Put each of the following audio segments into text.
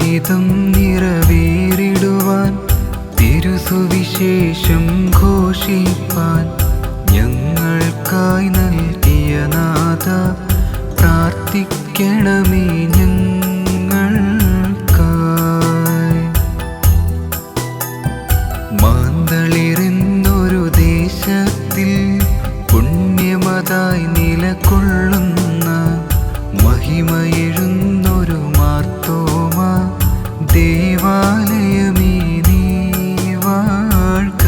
ഹിതം നിറവേറിടുവാൻ തിരുസുവിശേഷം ഘോഷിപ്പാൻ ഞങ്ങൾക്കായി നൽകിയ നാഥ പ്രാർത്ഥിക്കണമേ தேவாலயமே நீ வாழ்க்க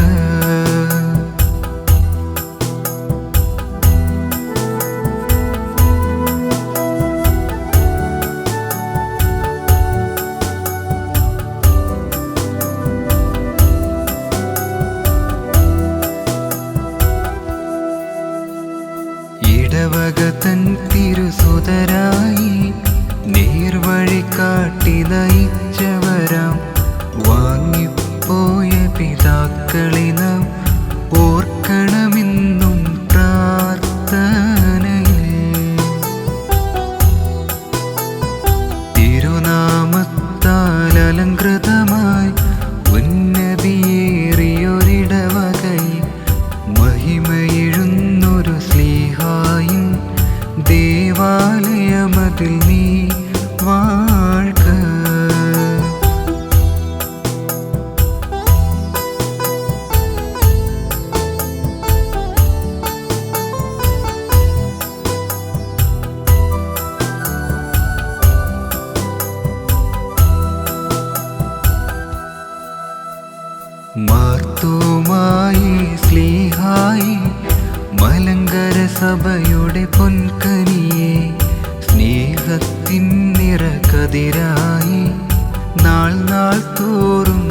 இடவகத்தன் திரு சுதராயி நேர்வழி காட்டினை നയിച്ചവരാം വാങ്ങിപ്പോയ പിതാക്കളെ നാം ഓർക്കണമെന്നും പ്രാർത്ഥനയിൽ. തിരുനാമത്താൽ അലങ്കൃതമായി ഉന്നതിയേറിയൊരിടവകയിൽ മഹിമയെഴുന്നൊരു സ്ലീഹായും ദേവാലയമതിൽ നീ വാഴ്ക മാർത്തോമായി സ്ലീഹായി മലങ്കര സഭയുടെ പൊൻകനിയെ സ്നേഹത്തിൻ നിറകതിരായി നാൾ നാൾ തോറും